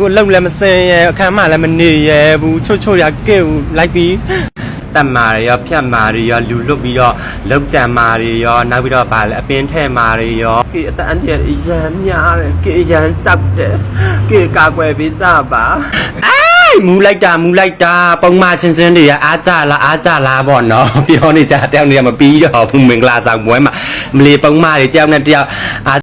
ကိုလုံလည်းမစင်ရဲအခမ်းမလည်းမနေရဲဘူးချွတ်ချွတ်ရကဲ့ကိုလိုက်ပြီးတက်မာတွေရောဖြတ်မာတွေရောလူလွတ်ပြီးတော့လောက်ကြံမာတွေရောနောက်ပြီးတော့ဗာလဲအပင်ထဲမာတွေရောကေအတန်ကြီးအရန်များတယ်ကေအရန်ကြောက်တယ်ကေကာကွယ်ပေးကြပါအိုင်မူလိုက်တာမူလိုက်တာပုံမှန်ချင်းချင်းတွေရအားကြလားအားကြလားပေါ့နော်ပြောနေကြတယောက်နေရာမပြီးတော့ဘူးမင်္ဂလာဆောင်ပွဲမှာမလီပုံမှန်တွေတယောက်နဲ့တယောက်အား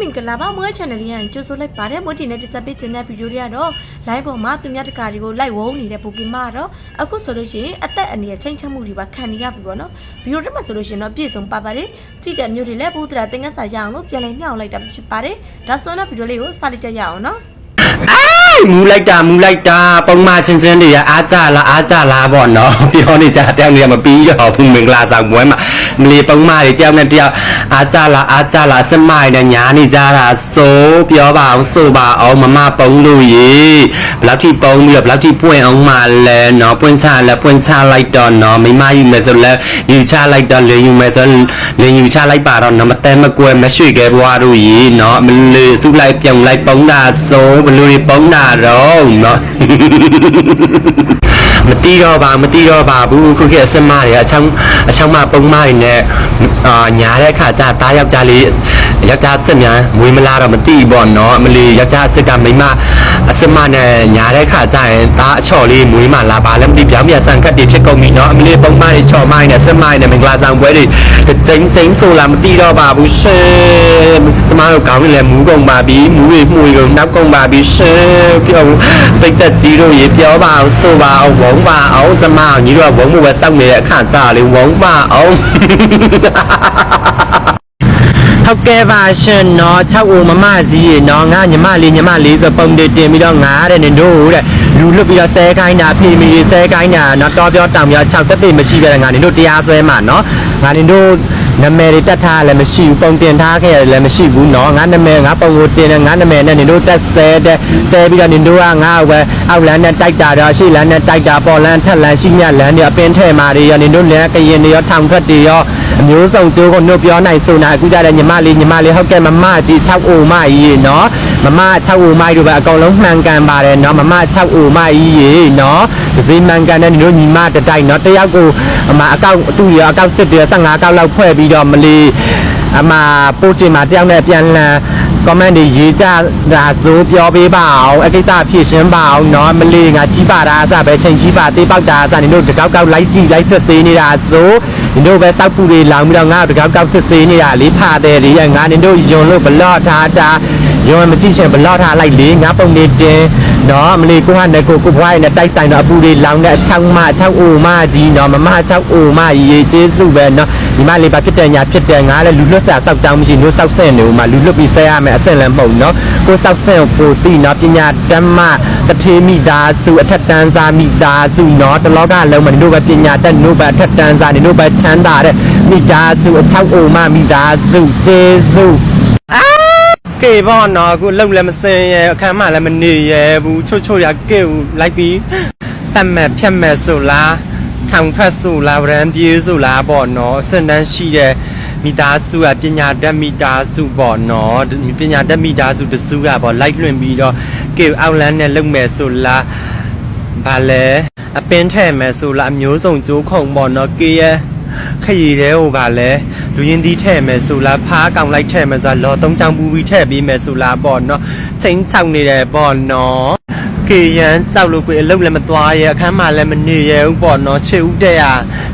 မင်္ဂလာပါမွေး channel လေးရရင်ကြိုဆိုလိုက်ပါတယ်မွေးတင်တဲ့တက်ဆက်ပေးခြင်းတဲ့ဗီဒီယိုလေးကတော့ live ပေါ်မှာသူများတကာတွေကို live ဝုန်းနေတဲ့ပိုကီမကတော့အခုဆိုလို့ရှိရင်အသက်အန္တရာယ်ချိန်ချက်မှုတွေပါခံနေရပြီပေါ့နော်ဗီဒီယိုထဲမှာဆိုလို့ရှိရင်တော့ပြည့်စုံပါပါတယ်ကြည့်တဲ့မျိုးတွေလည်းဘူးတရာတင်ငတ်စာရအောင်လို့ပြန်လည်မျှောက်လိုက်တာဖြစ်ပါတယ်ဒါဆိုတော့ဗီဒီယိုလေးကိုစလိုက်ကြရအောင်နော်အိုင်မူလိုက်တာမူလိုက်တာပုံမှန်ချင်းချင်းတွေရအားကြလားအားကြလားပေါ့နော်ပြောနေကြတယောက်နေရာမပြီးတော့ဘူးမင်္ဂလာဆောင်ပွဲမှာ မလီပုံမှန်တွေတယောက်နဲ့တယောက်အားကြလားအားကြလားစမိုင်းနဲ့ညာနေကြတာစိုးပြောပါအောင်ဆိုပါအောင်မမပုံလို့ရေဘယ်လောက်ထိပုံပြီးတော့ဘယ်လောက်ထိပွင့်အောင်မှလဲနော်ပွင့်ချလဲပွင့်ချလိုက်တော့နော်မိမယူမယ်ဆိုလဲယူချလိုက်တော့လေယူမယ်ဆိုလေယူချလိုက်ပါတော့နော်မတဲမကွယ်မရွှေ့ခဲဘွားတို့ရေနော်မလီစုလိုက်ပြုံလိုက်ပုံတာစိုးဘလူတွေပုံတာတော့နော် မတီးတော့ပါမတီးတော့ပါဘူးခုခေတ်အစမတွေအချောင်းအချောင်းမပုံမတွေနဲ့အာညာတဲ့ခါကျတားယောက်ျားလေးယောက်ျားစစ်များမွေးမလားတော့မသိဘူးပေါ့နော်အမလီယောက်ျားစစ်ကမိန်းမအစမနဲ့ညာတဲ့ခါကျရင်ဒါအချော်လေးမွေးမလားပါလည်းမသိပြောင်းပြန်ဆန်ခတ်တွေဖြစ်ကုန်ပြီနော်အမလီပုံမတွေချော်မိုင်းနဲ့စမိုင်းနဲ့မင်္ဂလာဆောင်ပွဲတွေကျင်းကျင်းဆိုလာမသိတော့ပါဘူးရှင်ကျမတို့ကောင်းနေလဲမူးကုန်ပါပြီမူးတွေမှုတွေကုန်နောက်ကုန်ပါပြီရှင်ပြောပိတ်သက်ကြီးတို့ရေပြောပါအောင်ဆိုပါအောင်ဝုံပါအောင်ကျမညီတို့ကဝုံမှုပဲစောက်နေတဲ့အခါစားလေးဝုံပါအောင် ဟုတ်ကဲ့ပါရှင်နော်6ဦးမမကြီးရေနော်ငါညီမလေးညီမလေးဆိုပုံတွေတင်ပြီးတော့ငါတဲ့နင်တို့တဲ့ လူလွတ်ပြီးတော့ဆဲခိုင်းတာဖေမီဆဲခိုင်းတာနော်တော်ပြောတောင်ပြော6တက်ပေမရှိပဲငါနင်တို့တရားစွဲမှာနော်ငါနင်တို့နာမည်တွေတက်ထားလည်းမရှိဘူးပုံတင်ထားခဲ့ရတယ်လည်းမရှိဘူးနော်ငါနာမည်ငါပုံကိုတင်တယ်ငါနာမည်နဲ့နင်တို့တက်ဆဲတဲ့ဆဲပြီးတော့နင်တို့ကငါ့ကိုပဲအောက်လန်းနဲ့တိုက်တာတော့ရှေ့လန်းနဲ့တိုက်တာပေါ်လန်းထက်လန်းရှိမြလန်းတွေအပင်ထဲမှာတွေရောနင်တို့လည်းကရင်တွေရောထောင်ထွက်တွေရောအမျိုးစုံကျိုးကိုနှုတ်ပြောနိုင်ဆိုနာအခုကြတဲ့ညီမလေးညီမလေးဟုတ်ကဲ့မမကြီး6အိုမကြီးရေနော် မမ6အိုမကြီးတို့ပဲအကုန်လုံးမှန်ကန်ပါတယ်နော်မမ6အိုမကြီးရေနော်ဒီစိမှန်ကန်တဲ့နင်တို့ညီမတတိုက်နော်တယောက်ကိုအမအကောက်အတူရအကောက်စစ်တယ်15ကောက်လောက်ဖွဲ့ပြီးတော့မလီအမပို့ချင်မှာတယောက်နဲ့ပြန်လန် comment တွေရေးကြတာစိုးပြောပေးပါအောင်အကိစ္စဖြည့်ရှင်းပါအောင်နော်မလေးငါကြီးပါတာအစပဲချိန်ကြီးပါသေးပေါက်တာအစနင်တို့တကောက်ကောက်လိုက်ကြည့်လိုက်ဆက်စေးနေတာစိုးနင်တို့ပဲစောက်ပူတွေလောင်ပြီးတော့ငါတကောက်ကောက်ဆက်စေးနေတာလေးဖာတဲ့တွေငါနင်တို့ယွန်လို့ဘလော့ထားတာယွန်မကြည့်ချင်ဘလော့ထားလိုက်လေငါပုံနေတင် နော်မလေးကိုဟာနဲ့ကိုကိုဘွားရဲ့နဲ့တိုက်ဆိုင်တော့အပူတွေလောင်တဲ့အချောင်းမအချောင်းအိုမကြီးနော်မမအချောင်းအိုမကြီးရေကျေးစုပဲနော်ညီမလေးပါဖြစ်တယ်ညာဖြစ်တယ်ငါလည်းလူလွတ်စာစောက်ချောင်းမရှိလို့စောက်ဆင့်နေဦးမှာလူလွတ်ပြီးဆဲရမယ်အဆင့်လည်းမဟုတ်နော်ကိုစောက်ဆင့်ကိုတိနော်ပညာဓမ္မတထေမိသားစုအထက်တန်းစားမိသားစုနော်တလောကလုံးမှာတို့ပဲပညာတတ်တို့ပဲအထက်တန်းစားနေတို့ပဲချမ်းသာတဲ့မိသားစုအချောင်းအိုမမိသားစုကျေးစု ကေဘောနော်အခုလုံလည်းမစင်ရဲအခမ်းမလည်းမနေရဲဘူးချွတ်ချွတ်ရကေကိုလိုက်ပြီးတတ်မဲ့ဖြတ်မဲ့ဆိုလားထောင်ထွက်ဆိုလားဗရန်ပြေးဆိုလားပေါ့နော်အစင်တန်းရှိတဲ့မိသားစုကပညာတတ်မိသားစုပေါ့နော်ပညာတတ်မိသားစုတစုကပေါ့လိုက်လွှင့်ပြီးတော့ကေကိုအောက်လန်းနဲ့လုံမဲ့ဆိုလားဘာလဲအပင်ထဲ့မဲ့ဆိုလားအမျိုးစုံကြိုးခုံပေါ့နော်ကေရဲ့ ခရီးတဲ့ဟိုကလည်းလူရင်းသီးထဲ့မယ်ဆိုလားဖားကောင်လိုက်ထဲ့မယ်ဆိုတော့လော်သုံးချောင်းပူပြီးထဲ့ပြီးမယ်ဆိုလားပေါ့နော်စိမ့်ဆောင်နေတယ်ပေါ့နော်ကေရန်စောက်လို့ကိုအလုပ်လည်းမသွားရဲအခန်းမှလည်းမနေရဲဘူးပေါ့နော်ချေဦးတဲ့ရ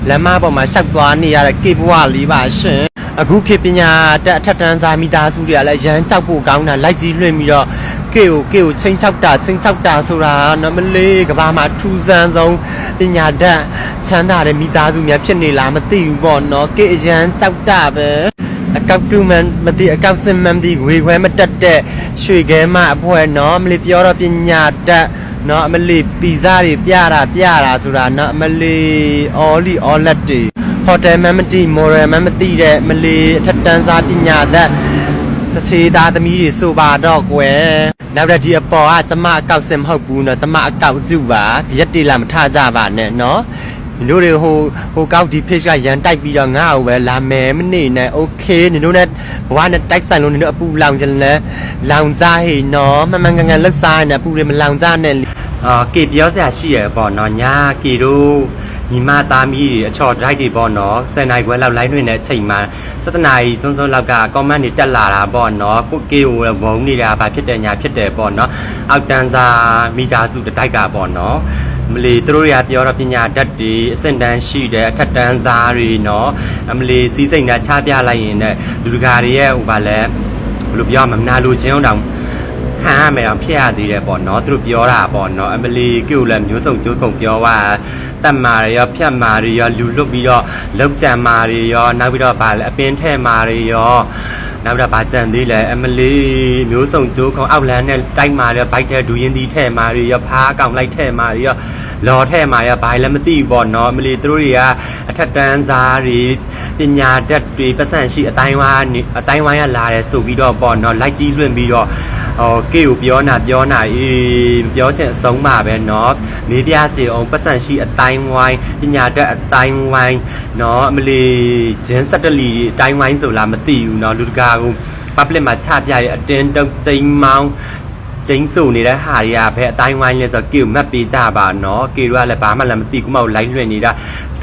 လမ်းမပေါ်မှာရှောက်သွားနေရတဲ့ကေဘွားလေးပါရှင် အခုခေတ်ပညာတက်အထက်တန်းစားမိသားစုတွေကလည်းရမ်းကြောက်ဖို့ကောင်းတာလိုက်ကြီးလွှင့်ပြီးတော့ကေကိုကေကိုချင်းချောက်တာချင်းချောက်တာဆိုတာနော်မလေးကဘာမှထူးဆန်းဆုံးပညာတတ်ချမ်းသာတဲ့မိသားစုများဖြစ်နေလားမသိဘူးပေါ့နော်ကေအရန်ကြောက်တာပဲအကောက်တူမန်မသိအကောက်စင်မန်ဒီဝေခွဲမတက်တဲ့ရွှေခဲမအဖွဲနော်မလေးပြောတော့ပညာတတ်နော်အမလေးပီဇာတွေပြတာပြတာဆိုတာနော်အမလေးအော်လီအော်လက်တွေ ဟိုတယ်မန်မတီမော်ရယ်မန်မတီတဲ့မလေးအထက်တန်းစားပညာတတ်တချေသားသမီးတွေဆိုပါတော့ကွယ်နောက်တစ်ဒီအပေါ်ကကျမအကောက်စင်မဟုတ်ဘူးနော်ကျမအကောက်စုပါဒီရက်တီလာမထကြပါနဲ့နော်ကနင်တို့တွေဟိုဟိုကောက်ဒီ page ကရန်တိုက်ပြီးတော့ငါ့ကိုပဲလာမယ်မနေနဲ့ okay နင်တို့နဲ့ဘဝနဲ့တိုက်ဆိုင်လို့နင်တို့အပူလောင်ကြလဲလောင်စားဟေနော်မမှန်ကန်ကန်လှက်စားနေအပူတွေမလောင်စားနဲ့အာကေပြောစရာရှိရပေါ့နော်ညာကေတို့ ညီမသားမီးတွေအချော် drive တွေပေါ့နော်ဆယ်နိုင်ခွဲလောက် line တွင်တဲ့အချိန်မှာ7နာရီစွန်းစွန်းလောက်က comment တွေတက်လာတာပေါ့နော်ကိုကေကိုဘုံနေတာဘာဖြစ်တယ်ညာဖြစ်တယ်ပေါ့နော်အောက်တန်းစာမိသားစုတိုက်တာပေါ့နော်မလီသူတို့တွေကပြောတော့ပညာတတ်တွေအဆင့်တန်းရှိတယ်အထက်တန်းစားတွေနော်အမလီစီးစိမ်တာချပြလိုက်ရင်လည်းလူတကာတွေရဲ့ဟိုပါလဲဘယ်လိုပြောမလဲမနာလိုခြင်းအောင် ခံရမယ်တော့ဖြစ်ရသေးတယ်ပေါ့နော်သူတို့ပြောတာပေါ့နော်အမလီကိုလည်းမျိုးစုံကျိုးကုန်ပြောว่าတတ်မာတွေရောဖြတ်မာတွေရောလူလွတ်ပြီးတော့လောက်ကြံမာတွေရောနောက်ပြီးတော့ဗာလဲအပင်ထဲ့မာတွေရောနောက်တော့ဗာကြံသေးလဲအမလီမျိုးစုံကျိုးကုန်အောက်လန်းနဲ့တိုက်မာတွေဘိုက်ထဲဒူရင်ဒီထဲ့မာတွေရောဖားကောင်လိုက်ထဲ့မာတွေရော လော်ထဲမှာရဘာလည်းမသိဘူးပေါ့နော်အမလီသူတို့တွေကအထက်တန်းစားတွေပညာတတ်တွေပတ်စံရှိအတိုင်းဝိုင်းအတိုင်းဝိုင်းကလာတယ်ဆိုပြီးတော့ပေါ့နော်လိုက်ကြီးလွင့်ပြီးတော့ဟိုကေကိုပြောနာပြောနာအေးပြောချင်အဆုံးပါပဲနော်မေးပြစီအောင်ပတ်စံရှိအတိုင်းဝိုင်းပညာတတ်အတိုင်းဝိုင်းနော်အမလီဂျင်းစက်တလီအတိုင်းဝိုင်းဆိုလားမသိဘူးနော်လူတကာကို public မှာချပြရဲ့အတင်းတုံကျိန်မောင်း ကျင်းစုနေတဲ့ဟာတွေကဘယ်အတိုင်းဝိုင်းလဲဆိုတော့ကေကိုမတ်ပေးကြပါနော်ကေတို့ကလည်းဘာမှလည်းမသိကူမကိုလိုင်းလွှင့်နေတာ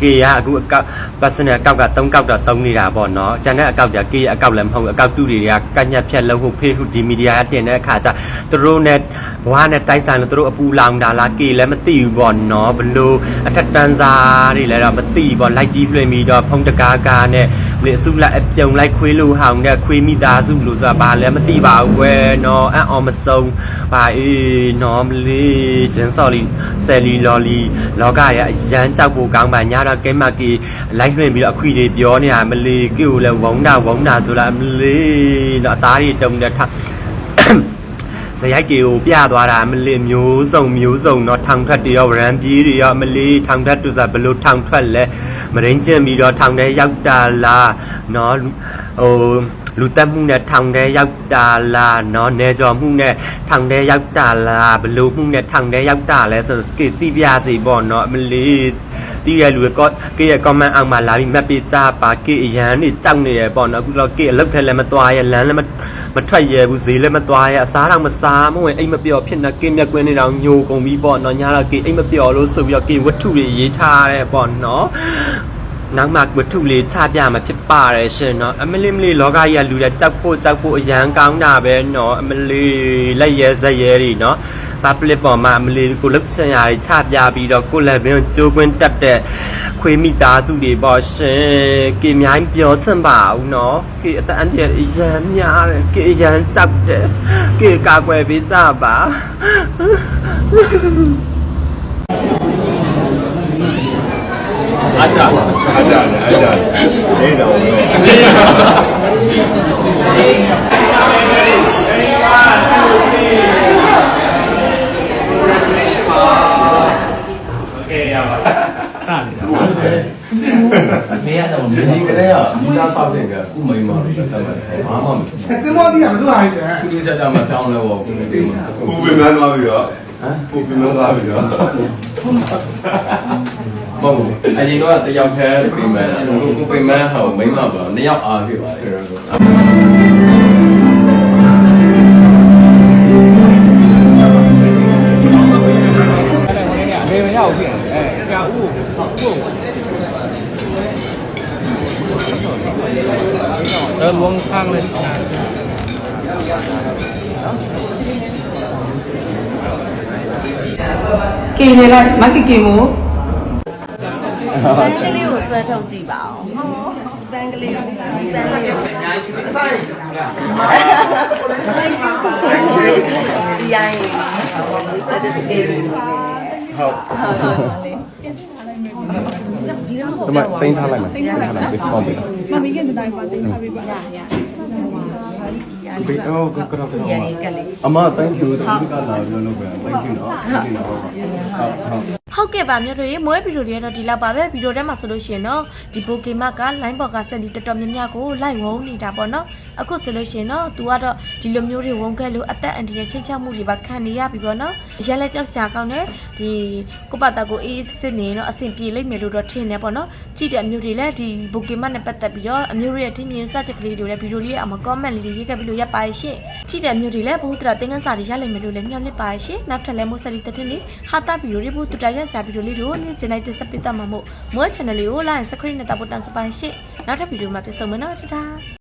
ကေကအခုအကောက် personal အကောက်က3ကောက်တော့3နေတာပေါ့နော်ကျန်တဲ့အကောက်ကကေရဲ့အကောက်လည်းမဟုတ်ဘူးအကောက်တူတွေကကညက်ဖြက်လုံးဟုတ်ဖေးဟုတ်ဒီမီဒီယာတင်တဲ့အခါကျသူတို့နဲ့ဘဝနဲ့တိုက်ဆိုင်လို့သူတို့အပူလောင်တာလားကေလည်းမသိဘူးပေါ့နော်ဘလို့အထက်တန်းစားတွေလည်းတော့မသိဘူးပေါ့လိုက်ကြီးလွှင့်ပြီးတော့ဖုံးတကားကားနဲ့ ဘယ်အစုလိုက်အပြုံလိုက်ခွေးလို့ဟောင်းတဲ့ခွေးမိသားစုလို့ဆိုတာဘာလည်းမသိပါဘူးကွယ်နော်အံ့အော်မဆုံးပါအေးနော်မလေးဂျန်ဆော်လီဆယ်လီလော်လီလောကရဲ့အရန်ကြောက်ဖို့ကောင်းပါညာတော့ကဲမကီလိုက်လွှင့်ပြီးတော့အခွေတွေပြောနေတာမလေးကိကိုလည်းဝုံတာဝုံတာဆိုလားမလေးနော်အသားတွေတုံတဲ့ထ ဇယိုက်တွေကိုပြသွားတာမလေးမျိုးစုံမျိုးစုံเนาะထောင်ထွက်တွေရောဗရန်ပြေးတွေရောမလေးထောင်ထွက်သူစားဘလို့ထောင်ထွက်လဲမရင်းကျင်ပြီးတော့ထောင်ထဲရောက်တာလားเนาะဟိုလူတက်မှုနဲ့ထောင်ထဲရောက်တာလားเนาะနေကြော်မှုနဲ့ထောင်ထဲရောက်တာလားဘလို့မှုနဲ့ထောင်ထဲရောက်တာလဲဆိုတော့ကိတိပြစီပေါ့เนาะမလေး တီးရလူကကေရဲ့ comment အောက်မှာလာပြီး map ပေးကြပါကေအရန်နေတောက်နေရပေါ့နော်အခုတော့ကေအလုပ်ထက်လည်းမသွားရလမ်းလည်းမထွက်ရဘူးဈေးလည်းမသွားရအစားတော့မစားမဝင်အိမ်မပြော့ဖြစ်နေကေမျက်ကွင်းနေတော့ညိုကုန်ပြီးပေါ့နော်ညာတော့ကေအိမ်မပြော့လို့ဆိုပြီးတော့ကေဝတ္ထုတွေရေးထားရဲပေါ့နော် နောက်မှဝတ္ထုလေးချပြမှာဖြစ်ပါတယ်ရှင်နော်အမလီမလီလောကကြီးကလူတဲ့ကြောက်ဖို့ကြောက်ဖို့အရန်ကောင်းတာပဲနော်အမလီလက်ရဲဇက်ရဲတွေနော်ပပလစ်ပေါ်မှာအမလီကိုလုတ်ချင်ရချပြပြီးတော့ကိုလည်းဘင်းကျိုးကွင်းတက်တဲ့ခွေးမိသားစုတွေပေါ့ရှင်ကေအများကြီးပြောစင်ပါဦးနော်ကေအတန်တည်းအရန်များတယ်ကေအရန်ကြောက်တယ်ကေကာကွယ်ပေးကြပါ အားကြပါအားကြတယ်အားကြတယ်နေတော့တော့နေရတော့မကြီးကလေးကဒီစားဆောက်တဲ့ကခုမိမလေးတက်တယ်ဘာမှမဖြစ်သင်္ဘောတီးအောင်သူ့ဟာကြီးတယ်ဘူးသူကြကြမတောင်းလဲဘောခုနေတယ်မှာပူပင်မန်းသွားပြီးတော့ဟမ်ပူပင်မန်းသွားပြီးတော့မ ဟုတ်ဘူးအရင်တော့တယောက်တည်းပြင်မယ်ကိုကိုပြင်မယ်ဟောမိမပါနှစ်ယောက်အားဖြစ်ပါလေကေနေလိုက်မကီကီမို့ တန်းကလေးကိုဆွဲထုတ်ကြည့်ပါအောင်တန်းကလေးတန်းကလေးကိုဒီရိုင်းဆက်တဲ့ကေလေးဟုတ်ဒီမှာတင်းထားလိုက်မယ်တင်းထားလိုက်မယ်ပေါ့ပြီမမီးကတတိုင်းပါတင်းထားပေးပါရရဘေးအော်ကတော့ကတော့ဒီရိုင်းကလေးအမ thank you တခုကလာပြောလို့ပဲ thank you နော် thank you နော်ဟုတ်ဟုတ် ဟုတ်ကဲ့ပါမြို့တို့ရေမွေးဗီဒီယိုတွေကတော့ဒီလောက်ပါပဲဗီဒီယိုထဲမှာဆိုလို့ရှိရင်တော့ဒီပိုကေမက line ပေါ်ကဆက်လီတော်တော်များများကိုလိုက်ဝုန်းနေတာပေါ့နော်အခုဆိုလို့ရှိရင်တော့ तू ကတော့ဒီလိုမျိုးတွေဝုန်းခဲ့လို့အသက်အန္တရာယ်ချိတ်ချမှုတွေပါခံနေရပြီပေါ့နော်အရက်လက်ကြောက်စရာကောင်းတယ်ဒီကိုပတ်တာကိုအေးစစ်နေတော့အဆင်ပြေလိမ့်မယ်လို့တော့ထင်နေပေါ့နော်ကြည့်တဲ့အမျိုးတွေလည်းဒီပိုကေမနဲ့ပတ်သက်ပြီးတော့အမျိုးတွေရဲ့တင်းမြင်စချက်ကလေးတွေလည်းဗီဒီယိုလေးအမ comment လေးတွေရေးခဲ့ပြီးလို့ရပါရဲ့ရှင့်ကြည့်တဲ့အမျိုးတွေလည်းဘုဟုတ္တရာသင်္ကန်းစာတွေရလိမ့်မယ်လို့လည်းမျှော်လင့်ပါရဲ့ရှင့်နောက်ထပ်လည်းမိုးဆက်လီတဲ့တဲ့နေဟာတာဗီဒီယိုတွေဘုဟုတ္တရာရစရာဗီဒီယိုလေးတွေကိုနေ့စဉ်လိုက်တက်ဆက်ပေးတတ်မှာမို့မွေး channel လေးကို like subscribe နဲ့တပ်ဖို့တန်စပိုင်ရှင့်နောက်ထပ်ဗီဒီယိုမှာပြန်ဆုံမယ်နော်တတား